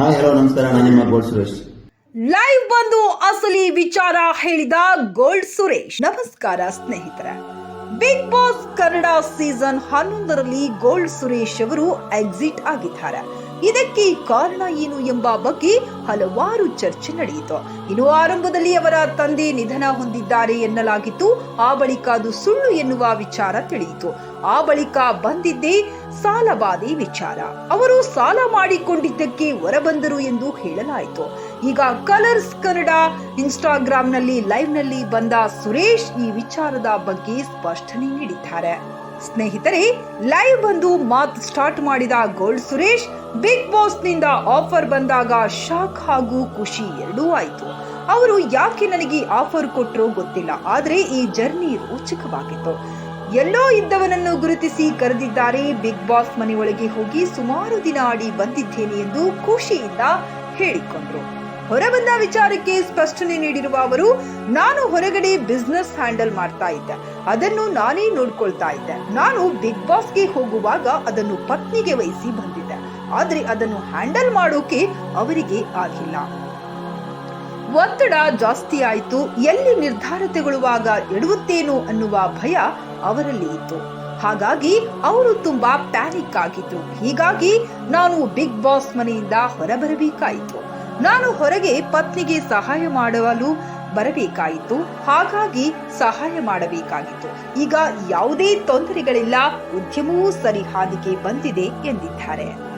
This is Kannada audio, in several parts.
ಹಾಯ್ ಹಲೋ ನಮಸ್ಕಾರ, ನಾನು ನಿಮ್ಮ ಗೋಲ್ಡ್ ಸುರೇಶ್. ಲೈವ್ ಬಂದು ಅಸಲಿ ವಿಚಾರ ಹೇಳಿದ ಗೋಲ್ಡ್ ಸುರೇಶ್. ನಮಸ್ಕಾರ, ಸ್ನೇಹಿತರೆ. ಬಿಗ್ ಬಾಸ್ ಕನ್ನಡ ಸೀಸನ್ ಹನ್ನೊಂದರಲ್ಲಿ ಗೋಲ್ಡ್ ಸುರೇಶ್ ಅವರು ಎಕ್ಸಿಟ್ ಆಗಿದ್ದಾರೆ. ಇದಕ್ಕೆ ಕಾರಣ ಏನು ಎಂಬ ಬಗ್ಗೆ ಹಲವಾರು ಚರ್ಚೆ ನಡೆಯಿತು. ಇನ್ನು ಆರಂಭದಲ್ಲಿ ಅವರ ತಂದೆ ನಿಧನ ಹೊಂದಿದ್ದಾರೆ ಎನ್ನಲಾಗಿತ್ತು. ಆ ಬಳಿಕ ಅದು ಸುಳ್ಳು ಎನ್ನುವ ವಿಚಾರ ತಿಳಿಯಿತು. ಆ ಬಳಿಕ ಬಂದಿದ್ದೇ ಸಾಲಬಾಧೆ ವಿಚಾರ. ಅವರು ಸಾಲ ಮಾಡಿಕೊಂಡಿದ್ದಕ್ಕೆ ಹೊರಬಂದರು ಎಂದು ಹೇಳಲಾಯಿತು. ಈಗ ಕಲರ್ಸ್ ಕನ್ನಡ ಇನ್ಸ್ಟಾಗ್ರಾಂನಲ್ಲಿ ಲೈವ್ನಲ್ಲಿ ಬಂದ ಸುರೇಶ್ ಈ ವಿಚಾರದ ಬಗ್ಗೆ ಸ್ಪಷ್ಟನೆ ನೀಡಿದ್ದಾರೆ. ಸ್ನೇಹಿತರೆ ಲೈವ್ ಬಂದು ಮಾತು ಸ್ಟಾರ್ಟ್ ಮಾಡಿದ ಗೋಲ್ಡ್ ಸುರೇಶ್ ಬಿಗ್ ಬಾಸ್ನಿಂದ ಆಫರ್ ಬಂದಾಗ ಶಾಕ್ ಹಾಗೂ ಖುಷಿ ಎರಡೂ ಆಯಿತು. ಅವರು ಯಾಕೆ ನನಗೆ ಆಫರ್ ಕೊಟ್ಟರು ಗೊತ್ತಿಲ್ಲ, ಆದ್ರೆ ಈ ಜರ್ನಿ ರೋಚಕವಾಗಿತ್ತು. ಎಲ್ಲೋ ಇದ್ದವನನ್ನು ಗುರುತಿಸಿ ಕರೆದಿದ್ದಾರೆ ಬಿಗ್ ಬಾಸ್ ಮನೆಯೊಳಗೆ ಹೋಗಿ ಸುಮಾರು ದಿನ ಆಡಿ ಬಂದಿದ್ದೇನೆ ಎಂದು ಖುಷಿಯಿಂದ ಹೇಳಿಕೊಂಡ್ರು. ಹೊರಬಂದ ವಿಚಾರಕ್ಕೆ ಸ್ಪಷ್ಟನೆ ನೀಡಿರುವ ಅವರು, ನಾನು ಹೊರಗಡೆ ಬಿಸ್ನೆಸ್ ಹ್ಯಾಂಡಲ್ ಮಾಡ್ತಾ ಇದ್ದೆ. ಅದನ್ನು ನಾನೇ ನೋಡ್ಕೊಳ್ತಾ ಇದ್ದೆ. ನಾನು ಬಿಗ್ ಬಾಸ್ಗೆ ಹೋಗುವಾಗ ಅದನ್ನು ಪತ್ನಿಗೆ ವಹಿಸಿ ಬಂದಿದ್ದೆ. ಆದ್ರೆ ಅದನ್ನು ಹ್ಯಾಂಡಲ್ ಮಾಡೋಕೆ ಅವರಿಗೆ ಆಗಿಲ್ಲ. ಒತ್ತಡ ಜಾಸ್ತಿ ಆಯಿತು. ಎಲ್ಲಿ ನಿರ್ಧಾರ ತಗೊಳ್ಳುವಾಗ ಎಡುವುತ್ತೇನು ಅನ್ನುವ ಭಯ ಅವರಲ್ಲಿ ಇತ್ತು. ಹಾಗಾಗಿ ಅವರು ತುಂಬಾ ಪ್ಯಾನಿಕ್ ಆಗಿದ್ರು. ಹೀಗಾಗಿ ನಾನು ಬಿಗ್ ಬಾಸ್ ಮನೆಯಿಂದ ಹೊರಬರಬೇಕಾಯಿತು. ನಾನು ಹೊರಗೆ ಪತ್ನಿಗೆ ಸಹಾಯ ಮಾಡಲು ಬರಬೇಕಾಯಿತು. ಹಾಗಾಗಿ ಸಹಾಯ ಮಾಡಬೇಕಾಗಿತ್ತು. ಈಗ ಯಾವುದೇ ತೊಂದರೆಗಳಿಲ್ಲ, ಉದ್ಯಮವೂ ಸರಿ ಹಾದಿಗೆ ಬಂದಿದೆ ಎಂದಿದ್ದಾರೆ.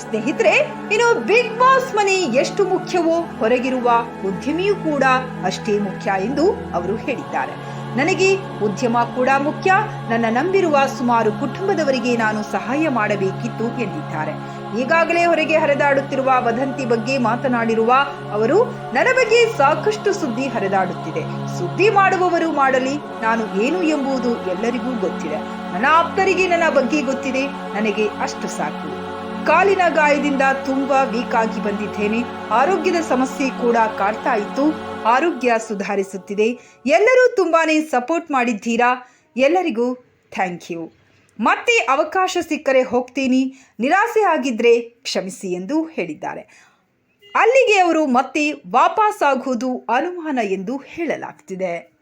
ಸ್ನೇಹಿತರೆ, ಇನ್ನು ಬಿಗ್ ಬಾಸ್ ಮನೆ ಎಷ್ಟು ಮುಖ್ಯವೋ, ಹೊರಗಿರುವ ಉದ್ಯಮಿಯೂ ಕೂಡ ಅಷ್ಟೇ ಮುಖ್ಯ ಎಂದು ಅವರು ಹೇಳಿದ್ದಾರೆ. ನನಗೆ ಉದ್ಯಮ ಕೂಡ ಮುಖ್ಯ, ನನ್ನ ನಂಬಿರುವ ಸುಮಾರು ಕುಟುಂಬದವರಿಗೆ ನಾನು ಸಹಾಯ ಮಾಡಬೇಕಿತ್ತು ಎಂದಿದ್ದಾರೆ. ಈಗಾಗಲೇ ಹೊರಗೆ ಹರಿದಾಡುತ್ತಿರುವ ವದಂತಿ ಬಗ್ಗೆ ಮಾತನಾಡಿರುವ ಅವರು, ನನ್ನ ಬಗ್ಗೆ ಸಾಕಷ್ಟು ಸುದ್ದಿ ಹರಿದಾಡುತ್ತಿದೆ. ಸುದ್ದಿ ಮಾಡುವವರು ಮಾಡಲಿ, ನಾನು ಏನು ಎಂಬುದು ಎಲ್ಲರಿಗೂ ಗೊತ್ತಿದೆ. ನನ್ನ ಆಪ್ತರಿಗೆ ನನ್ನ ಬಗ್ಗೆ ಗೊತ್ತಿದೆ. ನನಗೆ ಅಷ್ಟು ಸಾಕು. ಕಾಲಿನ ಗಾಯದಿಂದ ತುಂಬಾ ವೀಕ್ ಆಗಿ ಬಂದಿದ್ದೇನೆ. ಆರೋಗ್ಯದ ಸಮಸ್ಯೆ ಕೂಡ ಕಾಡ್ತಾ ಇತ್ತು. ಆರೋಗ್ಯ ಸುಧಾರಿಸುತ್ತಿದೆ. ಎಲ್ಲರೂ ತುಂಬಾನೇ ಸಪೋರ್ಟ್ ಮಾಡಿದ್ದೀರಾ? ಎಲ್ಲರಿಗೂ ಥ್ಯಾಂಕ್ ಯು. ಮತ್ತೆ ಅವಕಾಶ ಸಿಕ್ಕರೆ ಹೋಗ್ತೀನಿ. ನಿರಾಸೆ ಆಗಿದ್ರೆ ಕ್ಷಮಿಸಿ ಎಂದು ಹೇಳಿದ್ದಾರೆ. ಅಲ್ಲಿಗೆ ಅವರು ಮತ್ತೆ ವಾಪಸ್ ಆಗುವುದು ಅನುಮಾನ ಎಂದು ಹೇಳಲಾಗ್ತಿದೆ.